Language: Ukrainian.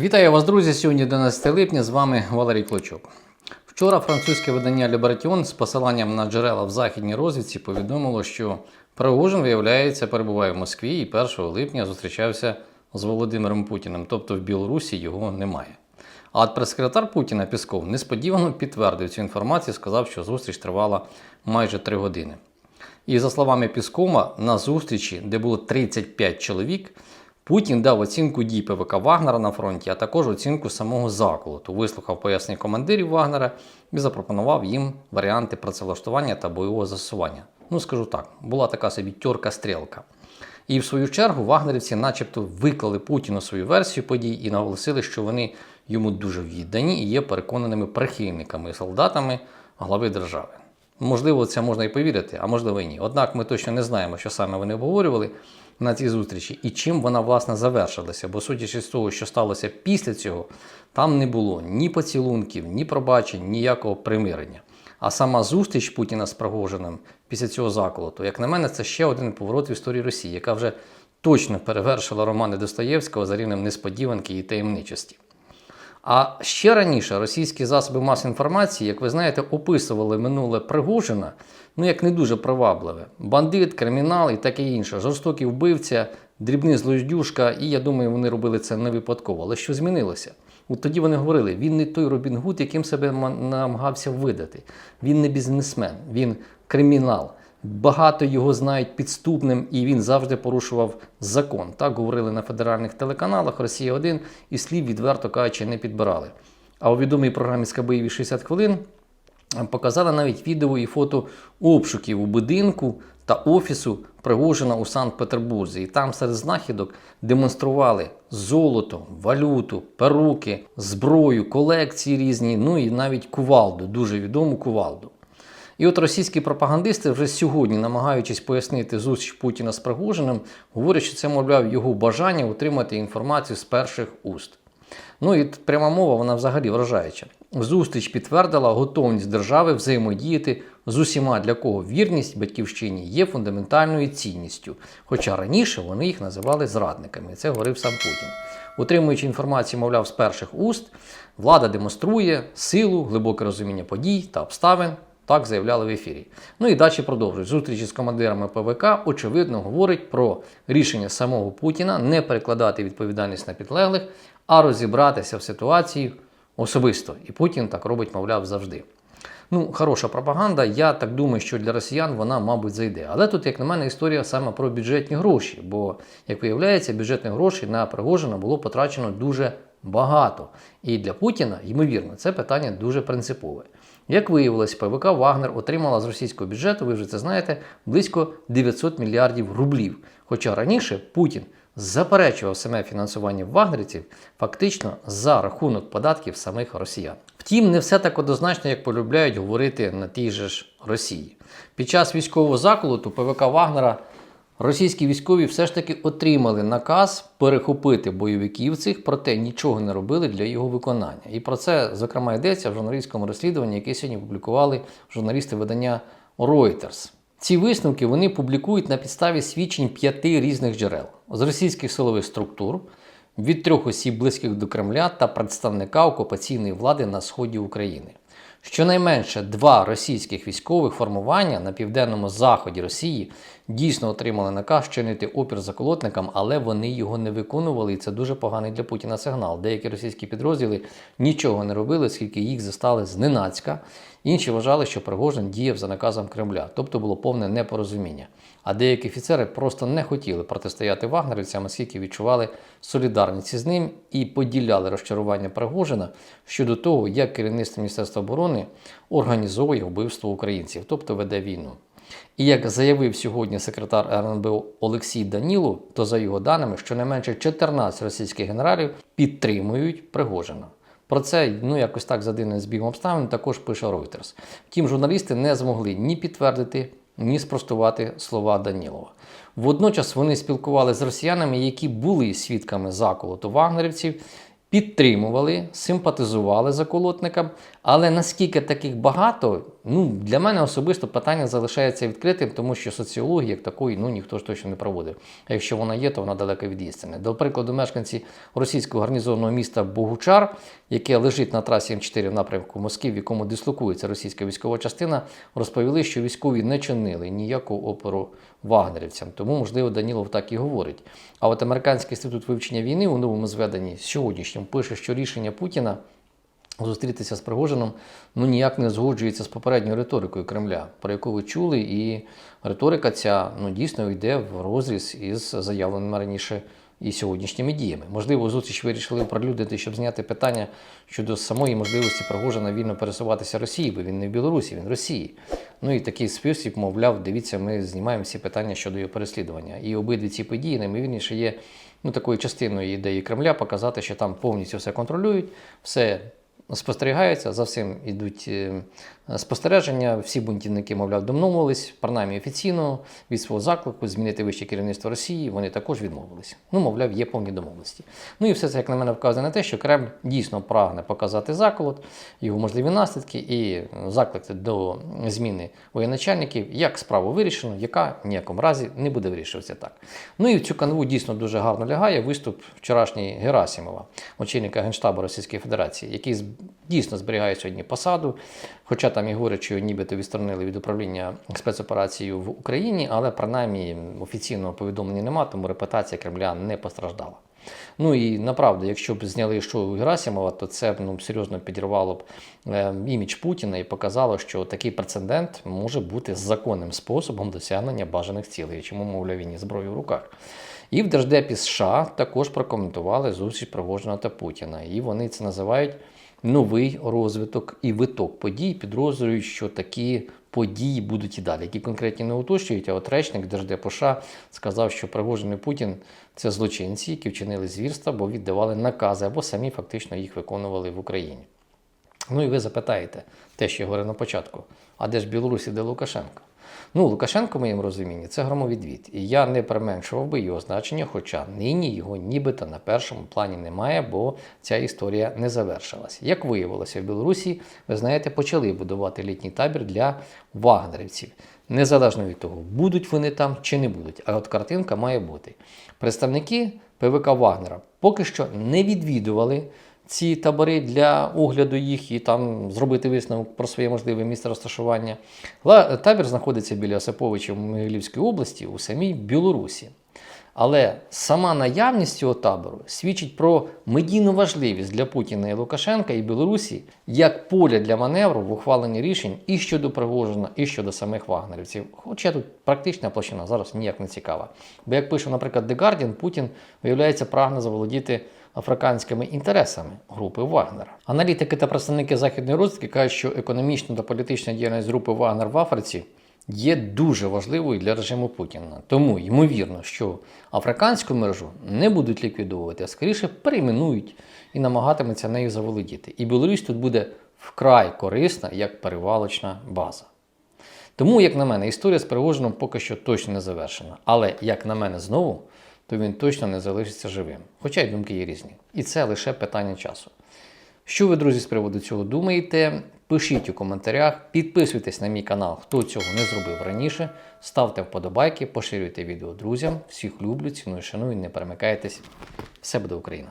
Вітаю вас, друзі! Сьогодні 11 липня. З вами Валерій Клочок. Вчора французьке видання Liberation з посиланням на джерела в західній розвідці повідомило, що Пригожин, виявляється, перебуває в Москві і 1 липня зустрічався з Володимиром Путіним, тобто в Білорусі його немає. А от прес-секретар Путіна Пісков несподівано підтвердив цю інформацію, сказав, що зустріч тривала майже 3 години. І за словами Піскова, на зустрічі, де було 35 чоловік, Путін дав оцінку дій ПВК Вагнера на фронті, а також оцінку самого заколоту, вислухав пояснень командирів Вагнера і запропонував їм варіанти працевлаштування та бойового застосування. Ну, скажу так, була така собі тьорка стрілка. І в свою чергу вагнерівці, начебто, виклали Путіну свою версію подій і наголосили, що вони йому дуже віддані і є переконаними прихильниками і солдатами глави держави. Можливо, це можна і повірити, а можливо і ні. Однак ми точно не знаємо, що саме вони обговорювали на цій зустрічі і чим вона власне завершилася. Бо судячи з того, що сталося після цього, там не було ні поцілунків, ні пробачень, ніякого примирення. А сама зустріч Путіна з Пригожиним після цього заколоту, як на мене, це ще один поворот в історії Росії, яка вже точно перевершила романи Достоєвського за рівнем несподіванки і таємничості. А ще раніше російські засоби масової інформації, як ви знаєте, описували минуле Пригожина, ну як не дуже привабливе. Бандит, кримінал і таке інше, жорстокий вбивця, дрібний злоздюшка, і я думаю, вони робили це не випадково. Але що змінилося? От тоді вони говорили, він не той Робін Гуд, яким себе намагався видати. Він не бізнесмен, він кримінал. Багато його знають підступним, і він завжди порушував закон. Так говорили на федеральних телеканалах Росія 1 і слів, відверто кажучи, не підбирали. А у відомій програмі Скабиєві 60 хвилин показали навіть відео і фото обшуків у будинку та офісу Пригожина у Санкт-Петербурзі. І там серед знахідок демонстрували золото, валюту, перуки, зброю, колекції різні, ну і навіть кувалду, дуже відому кувалду. І от російські пропагандисти вже сьогодні, намагаючись пояснити зустріч Путіна з Пригожиним, говорять, що це, мовляв, його бажання отримати інформацію з перших уст. Ну і пряма мова, вона взагалі вражаюча. Зустріч підтвердила готовність держави взаємодіяти з усіма, для кого вірність батьківщині є фундаментальною цінністю. Хоча раніше вони їх називали зрадниками. Це говорив сам Путін. Утримуючи інформацію, мовляв, з перших уст, влада демонструє силу, глибоке розуміння подій та обставин. Так заявляли в ефірі. Ну і далі продовжують. Зустрічі з командирами ПВК, очевидно, говорить про рішення самого Путіна не перекладати відповідальність на підлеглих, а розібратися в ситуації особисто. І Путін так робить, мовляв, завжди. Ну, хороша пропаганда. Я так думаю, що для росіян вона, мабуть, зайде. Але тут, як на мене, історія саме про бюджетні гроші. Бо, як виявляється, бюджетних грошей на Пригожина було потрачено дуже багато. І для Путіна, ймовірно, це питання дуже принципове. Як виявилось, ПВК Вагнер отримала з російського бюджету, ви вже це знаєте, близько 900 мільярдів рублів. Хоча раніше Путін заперечував саме фінансування вагнерівців фактично за рахунок податків самих росіян. Втім, не все так однозначно, як полюбляють говорити на тій же ж Росії. Під час військового заколоту ПВК Вагнера російські військові все ж таки отримали наказ перехопити бойовиків цих, проте нічого не робили для його виконання. І про це, зокрема, йдеться в журналістському розслідуванні, яке сьогодні публікували журналісти видання Reuters. Ці висновки вони публікують на підставі свідчень п'яти різних джерел з російських силових структур, від трьох осіб близьких до Кремля та представника окупаційної влади на сході України. Щонайменше два російських військових формування на південному заході Росії дійсно отримали наказ чинити опір заколотникам, але вони його не виконували, і це дуже поганий для Путіна сигнал. Деякі російські підрозділи нічого не робили, оскільки їх застали зненацька. Інші вважали, що Пригожин діяв за наказом Кремля, тобто було повне непорозуміння. А деякі офіцери просто не хотіли протистояти вагнерівцям, оскільки відчували солідарність з ним і поділяли розчарування Пригожина щодо того, як керівництво Міністерства оборони організовує вбивство українців, тобто веде війну. І як заявив сьогодні секретар РНБО Олексій Данілов, то за його даними, щонайменше 14 російських генералів підтримують Пригожина. Про це ну якось так за один збігом обставин також пише Reuters. Втім, журналісти не змогли ні підтвердити, ні спростувати слова Данілова. Водночас вони спілкувалися з росіянами, які були свідками заколоту вагнерівців, підтримували, симпатизували заколотникам. Але наскільки таких багато, ну для мене особисто питання залишається відкритим, тому що соціології як такої ну ніхто ж точно не проводив. А якщо вона є, то вона далека від істини. До прикладу, мешканці російського гарнізонного міста Богучар, яке лежить на трасі М4 в напрямку Москви, в якому дислокується російська військова частина, розповіли, що військові не чинили ніякого опору вагнерівцям. Тому, можливо, Данілов так і говорить. А от Американський інститут вивчення війни у новому зведенні сьогоднішньому пише, що рішення Путіна зустрітися з Пригожином ну ніяк не згоджується з попередньою риторикою Кремля, про яку ви чули, і риторика ця ну дійсно йде в розріз із заявленими раніше і сьогоднішніми діями. Можливо, зустріч вирішили оприлюднити, щоб зняти питання щодо самої можливості Пригожина вільно пересуватися Росії, бо він не в Білорусі, він в Росії. Ну і такий спосіб, мовляв, дивіться, ми знімаємо всі питання щодо його переслідування. І обидві ці події, найімовірніше, є ну, такою частиною ідеї Кремля показати, що там повністю все контролюють, все спостерігається, за всім йдуть е, спостереження. Всі бунтівники, мовляв, домовились, принаймні офіційно від свого заклику змінити вище керівництво Росії. Вони також відмовились. Ну, мовляв, є повні домовленості. Ну і все це, як на мене, вказує на те, що Кремль дійсно прагне показати заколот, його можливі наслідки і заклик до зміни воєначальників, як справу вирішено, яка в ніякому разі не буде вирішуватися так. Ну і в цю канву дійсно дуже гарно лягає виступ вчорашній Герасимова, очільника Генштабу Російської Федерації, який дійсно зберігає сьогодні посаду. Хоча там і що нібито відсторонили від управління спецоперацією в Україні, але принаймні офіційного повідомлення немає, тому репутація Кремля не постраждала. Ну і направду, якщо б зняли шоу Герасимова, то це ну, серйозно підірвало б е, імідж Путіна і показало, що такий прецедент може бути законним способом досягнення бажаних цілей, чому, мовляв, він і зброю в руках. І в Держдепі США також прокоментували зустріч Пригожина та Путіна. І вони це називають новий розвиток і виток подій, підозрюють, що такі події будуть і далі, які конкретні не уточнюють. А от речник Держдепу США сказав, що Пригожин Путін це злочинці, які вчинили звірства, бо віддавали накази або самі фактично їх виконували в Україні. Ну і ви запитаєте, те, що я говорив на початку, а де ж Білорусь і де Лукашенко? Ну, Лукашенко, в моєму розумінні, це громовідвід. І я не применшував би його значення, хоча нині його нібито на першому плані немає, бо ця історія не завершилась. Як виявилося, в Білорусі, ви знаєте, почали будувати літній табір для вагнерівців. Незалежно від того, будуть вони там чи не будуть. А от картинка має бути. Представники ПВК Вагнера поки що не відвідували ці табори для огляду їх і там зробити висновок про своє можливе місце розташування. Табір знаходиться біля Осиповича в Могилівській області у самій Білорусі. Але сама наявність цього табору свідчить про медійну важливість для Путіна і Лукашенка і Білорусі як поля для маневру в ухваленні рішень і щодо Пригожина, і щодо самих вагнерівців. Хоча тут практична площина зараз ніяк не цікава. Бо як пише, наприклад, The Guardian, Путін, виявляється, прагне заволодіти африканськими інтересами групи Вагнера. Аналітики та представники західної розвідки кажуть, що економічна та політична діяльність групи Вагнер в Африці є дуже важливою для режиму Путіна. Тому ймовірно, що африканську мережу не будуть ліквідовувати, а скоріше перейменують і намагатимуться нею заволодіти. І Білорусь тут буде вкрай корисна як перевалочна база. Тому, як на мене, історія з Пригожином поки що точно не завершена. Але, як на мене, знову, то він точно не залишиться живим. Хоча й думки є різні. І це лише питання часу. Що ви, друзі, з приводу цього думаєте? Пишіть у коментарях, підписуйтесь на мій канал, хто цього не зробив раніше. Ставте вподобайки, поширюйте відео друзям. Всіх люблю, ціную, шаную, не перемикайтесь. Все буде Україна!